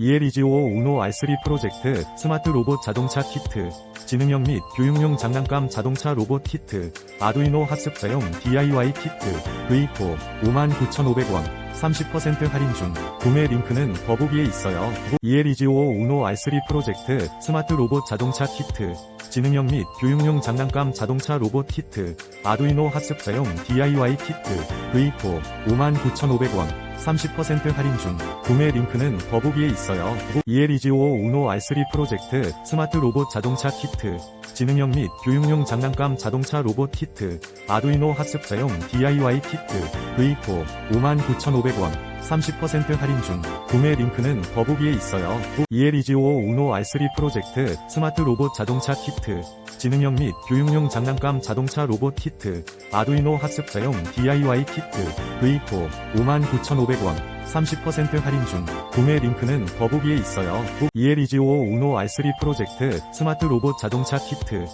ELEG55 우노 R3 프로젝트 스마트 로봇 자동차 키트 지능형 및 교육용 장난감 자동차 로봇 키트 아두이노 학습자용 DIY 키트 V4 59,500원 30% 할인 중 구매 링크는 더보기에 있어요. ELEG55 우노 R3 프로젝트 스마트 로봇 자동차 키트 지능형 및 교육용 장난감 자동차 로봇 키트 아두이노 학습자용 DIY 키트 V4 59,500원 30% 할인 중 구매 링크는 더보기에 있어요. ELEG55 우노 R3 프로젝트 스마트 로봇 자동차 키트 지능형 및 교육용 장난감 자동차 로봇 키트 아두이노 학습자용 DIY 키트 V4 59,500원 30% 할인 중 구매 링크는 더보기에 있어요. ELEG55 우노 R3 프로젝트 스마트 로봇 자동차 키트 지능형 및 교육용 장난감 자동차 로봇 키트 아두이노 학습자용 DIY 키트 V4 59,500원 30% 할인 중 구매 링크는 더보기에 있어요. ELEG55 우노 R3 프로젝트 스마트 로봇 자동차 키트